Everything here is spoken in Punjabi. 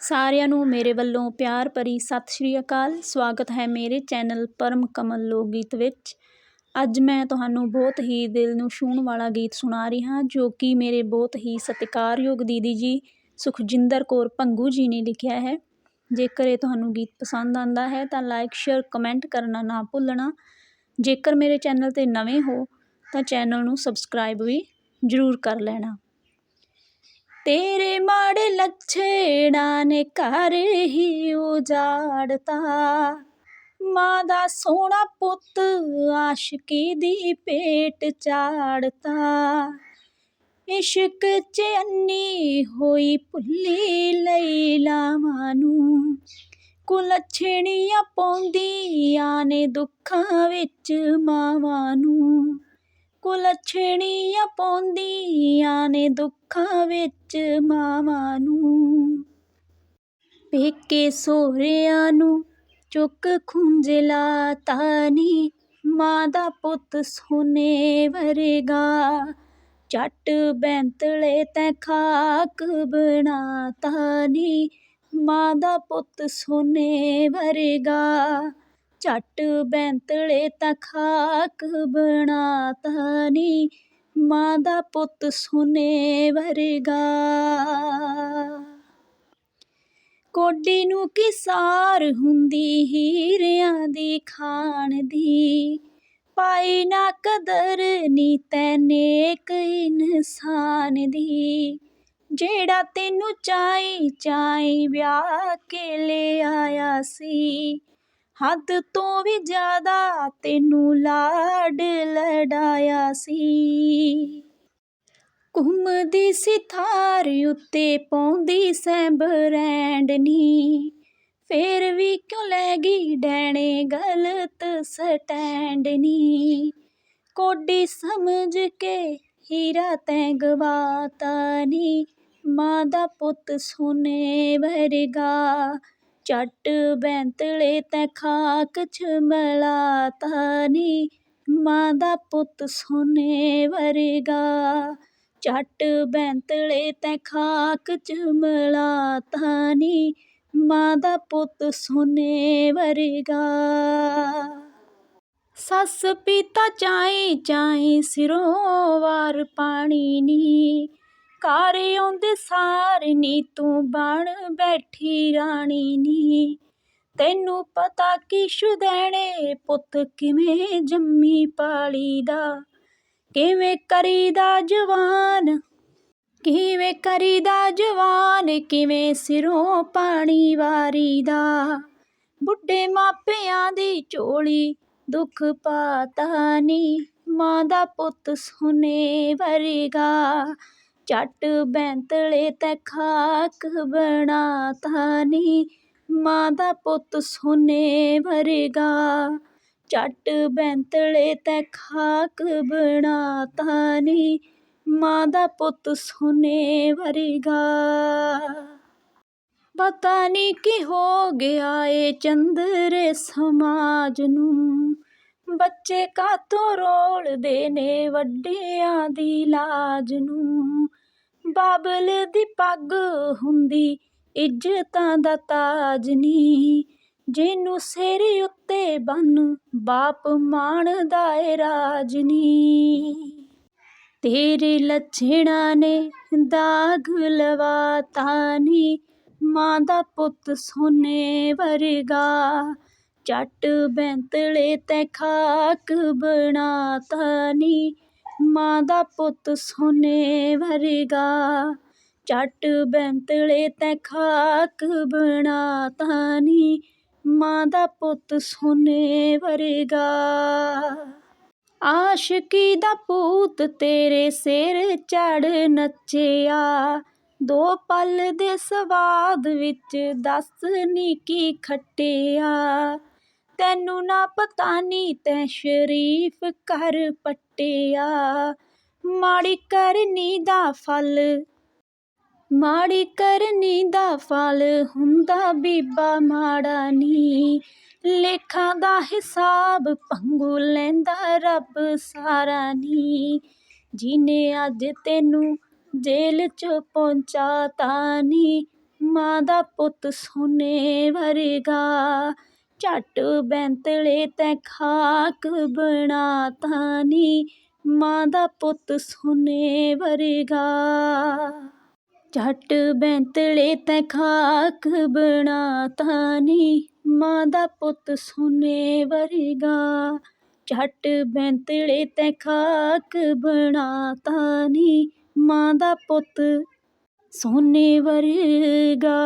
ਸਾਰਿਆਂ ਨੂੰ ਮੇਰੇ ਵੱਲੋਂ ਪਿਆਰ ਭਰੀ ਸਤਿ ਸ਼੍ਰੀ ਅਕਾਲ। ਸਵਾਗਤ ਹੈ ਮੇਰੇ ਚੈਨਲ ਪਰਮ ਕਮਲ ਲੋਕ ਗੀਤ ਵਿੱਚ। ਅੱਜ ਮੈਂ ਤੁਹਾਨੂੰ ਬਹੁਤ ਹੀ ਦਿਲ ਨੂੰ ਛੂਹਣ ਵਾਲਾ ਗੀਤ ਸੁਣਾ ਰਹੀ ਹਾਂ, ਜੋ ਕਿ ਮੇਰੇ ਬਹੁਤ ਹੀ ਸਤਿਕਾਰਯੋਗ ਦੀਦੀ ਜੀ ਸੁਖਜਿੰਦਰ ਕੌਰ ਭੰਗੂ ਜੀ ਨੇ ਲਿਖਿਆ ਹੈ। ਜੇਕਰ ਇਹ ਤੁਹਾਨੂੰ ਗੀਤ ਪਸੰਦ ਆਉਂਦਾ ਹੈ ਤਾਂ ਲਾਈਕ, ਸ਼ੇਅਰ, ਕਮੈਂਟ ਕਰਨਾ ਨਾ ਭੁੱਲਣਾ। ਜੇਕਰ ਮੇਰੇ ਚੈਨਲ 'ਤੇ ਨਵੇਂ ਹੋ ਤਾਂ ਚੈਨਲ ਨੂੰ ਸਬਸਕ੍ਰਾਈਬ ਵੀ ਜ਼ਰੂਰ ਕਰ ਲੈਣਾ। ਤੇਰੇ ਮਾੜੇ ਲੱਛਣਾਂ ਨੇ ਘਰ ਹੀ ਉਜਾੜਤਾ। ਮਾਂ ਦਾ ਸੋਹਣਾ ਪੁੱਤ ਆਸ਼ਕੀ ਦੀ ਪੇਟ ਚਾੜਤਾ। ਇਸ਼ਕ ਚ ਅੰਨੀ ਹੋਈ ਭੁੱਲੀ ਲੈਲਾਵਾਂ ਨੂੰ। ਕੁਲਛਣੀਆਂ ਪਾਉਂਦੀਆਂ ਨੇ ਦੁੱਖਾਂ ਵਿੱਚ ਮਾਵਾਂ ਨੂੰ। ਕੁਲਛਣੀਆਂ ਪਾਉਂਦੀਆਂ ਨੇ ਦੁੱਖਾਂ ਵਿੱਚ ਮਾਵਾਂ ਨੂੰ। ਪੇਕੇ ਸੋਹਰਿਆਂ ਨੂੰ ਚੁੱਕ ਖੁੰਝਲਾ ਤਾਨੀ ਮਾਂ ਦਾ ਪੁੱਤ ਸੋਨੇ ਵਰਗਾ। ਝੱਟ ਬੈਂਤਲੇ ਤੈ ਖਾਕ ਬਣਾਤਾ ਨੀ, ਮਾਂ ਦਾ ਪੁੱਤ ਸੋਨੇ ਵਰਗਾ। ਝੱਟ ਬੈਂਤਲੇ ਤਾਂ ਖਾਕ ਬਣਾਤਾ ਨੀ। ਮਾਂ ਦਾ ਪੁੱਤ ਸੋਨੇ ਵਰਗਾ। ਕੋਡੀ ਨੂੰ ਕੀ ਸਾਰ ਹੁੰਦੀ ਹੀਰਿਆਂ ਦੀ ਖਾਣ ਦੀ। ਪਾਈ ਨਾ ਕਦਰ ਨੀ ਤੈ ਨੇਕ ਇਨਸਾਨ ਦੀ। ਜਿਹੜਾ ਤੈਨੂੰ ਚਾਈ ਚਾਈ ਵਿਆਹ ਕੇ ਲੈ ਆਇਆ ਸੀ ਹੱਦ ਤੋਂ ਵੀ ਜ਼ਿਆਦਾ ਤੈਨੂੰ ਲਾਡ ਲੜਾਇਆ ਸੀ। ਘੁੰਮਦੀ ਸੀ ਥਾਰ ਉੱਤੇ ਪਾਉਂਦੀ ਸੈਂ ਬਰੈਂਡ ਨੀ। ਫੇਰ ਵੀ ਕਿਉਂ ਲੈ ਗਈ ਡੈਣੇ ਗਲਤ ਸਟੈਂਡ ਨੀ। ਕੋਡੀ ਸਮਝ ਕੇ ਹੀਰਾ ਤੈਂ ਗਵਾਤਾ ਨੀ। ਮਾਂ ਦਾ ਪੁੱਤ ਸੋਨੇ ਵਰਗਾ ਚੱਟ ਬੈਂਤਲੇ ਤੈ ਖਾਕ ਚ ਮਲਾਤਾ ਨੀ। ਮਾਂ ਦਾ ਪੁੱਤ ਸੋਨੇ ਵਰਗਾ। ਚੱਟ ਬੈਂਤਲੇ ਤੈ ਖਾਕ ਚ ਮਲਾਤਾ ਨੀ। ਮਾਂ ਦਾ ਪੁੱਤ ਸੋਨੇ ਵਰਗਾ। ਸੱਸ ਪੀਤਾ ਚਾਈ ਚਾਈ ਸਿਰੋਂ ਵਾਰ ਪਾਣੀ ਨੀ। ਘਰ ਆਉਂਦੇ ਸਾਰ ਨੀ ਤੂੰ ਬਣ ਬੈਠੀ ਰਾਣੀ ਨੀ। ਤੈਨੂੰ ਪਤਾ ਕੀ ਸ਼ੁਦੈਣੇ ਪੁੱਤ ਕਿਵੇਂ ਜੰਮੀ ਪਾਲੀ ਦਾ। ਕਿਵੇਂ ਕਰੀਦਾ ਜਵਾਨ, ਕਿਵੇਂ ਕਰੀਦਾ ਜਵਾਨ, ਕਿਵੇਂ ਸਿਰੋਂ ਪਾਣੀ ਵਾਰੀ ਦਾ। ਬੁੱਢੇ ਮਾਪਿਆਂ ਦੀ ਝੋਲੀ ਦੁੱਖ ਪਾਤਾ ਨੀ, ਮਾਂ ਦਾ ਪੁੱਤ ਸੁਨੇ ਵਰਗਾ। ਝੱਟ ਬੈਂਤਲੇ ਤੈ ਖਾਕ ਬਣਾਤਾ ਨੀ। ਮਾਂ ਦਾ ਪੁੱਤ ਸੋਨੇ ਵਰਗਾ। ਝੱਟ ਬੈਂਤਲੇ ਤੈ ਖਾਕ ਬਣਾਤਾ ਨੀ। ਮਾਂ ਦਾ ਪੁੱਤ ਸੋਨੇ ਵਰਗਾ। ਪਤਾ ਨਹੀਂ ਕੀ ਹੋ ਗਿਆ ਏ ਚੰਦਰੇ ਸਮਾਜ ਨੂੰ। ਬੱਚੇ ਕਾਤੋਂ ਰੋਲਦੇ ਨੇ ਵੱਡਿਆਂ ਦੀ ਲਾਜ ਨੂੰ। ਬਾਬਲ ਦੀ ਪੱਗ ਹੁੰਦੀ, ਇੱਜ਼ਤਾਂ ਦਾ ਤਾਜ ਨੀ ਜਿਹਨੂੰ ਸਿਰ ਉੱਤੇ ਬੰਨ, ਬਾਪ ਮਾਣਦਾ ਏ ਰਾਜ ਨੀ ਤੇਰੇ ਲੱਛਣਾਂ ਨੇ ਦਾਗ ਲਵਾਤਾ ਨੀ ਮਾਂ ਦਾ ਪੁੱਤ ਸੋਨੇ ਵਰਗਾ, ਝੱਟ ਬੈਂਤਲੇ ਤੈ ਖਾਕ ਬਣਾਤਾ ਨੀ ਮਾਂ ਦਾ ਪੁੱਤ ਸੋਨੇ ਵਰਗਾ। ਝੱਟ ਬੈਂਤਲੇ ਤੈ ਖਾਕ ਬਣਾਤਾ ਨੀ। ਮਾਂ ਦਾ ਪੁੱਤ ਸੋਨੇ ਵਰਗਾ। ਆਸ਼ਕੀ ਦਾ ਭੂਤ ਤੇਰੇ ਸਿਰ ਚੜ ਨੱਚਿਆ। ਦੋ ਪਲ ਦੇ ਸਵਾਦ ਵਿੱਚ ਦੱਸ ਨੀ ਕੀ ਖੱਟਿਆ। ਤੈਨੂੰ ਨਾ ਪਤਾ ਨੀ ਤੈਂ ਸ਼ਰੀਫ ਕਰ ਪੱਟਿਆ। ਮਾੜੀ ਕਰਨੀ ਦਾ ਫਲ, ਮਾੜੀ ਕਰਨੀ ਦਾ ਫਲ ਹੁੰਦਾ ਬੀਬਾ ਮਾੜਾ ਨੀ। ਲੇਖਾਂ ਦਾ ਹਿਸਾਬ ਪੰਗੂ ਲੈਂਦਾ ਰੱਬ ਸਾਰਾ ਨੀ। ਜਿਹਨੇ ਅੱਜ ਤੈਨੂੰ ਜੇਲ੍ਹ ਚ ਪਹੁੰਚਾਤਾ ਨੀ, ਮਾਂ ਦਾ ਪੁੱਤ ਸੋਨੇ ਵਰਗਾ। ਝੱਟ ਬੈਂਤਲੇ ਤੈ ਖਾਕ ਬਣਾਤਾ ਨੀ, ਮਾਂ ਦਾ ਪੁੱਤ ਸੋਨੇ ਵਰਗਾ। ਝੱਟ ਬੈਂਤਲੇ ਤੈ ਖਾਕ ਬਣਾਤਾ ਨੀ, ਮਾਂ ਦਾ ਪੁੱਤ ਸੋਨੇ ਵਰਗਾ। ਝੱਟ ਬੈਂਤਲੇ ਤੈ ਖਾਕ ਬਣਾਤਾ ਨੀ, ਮਾਂ ਦਾ ਪੁੱਤ ਸੋਨੇ ਵਰਗਾ।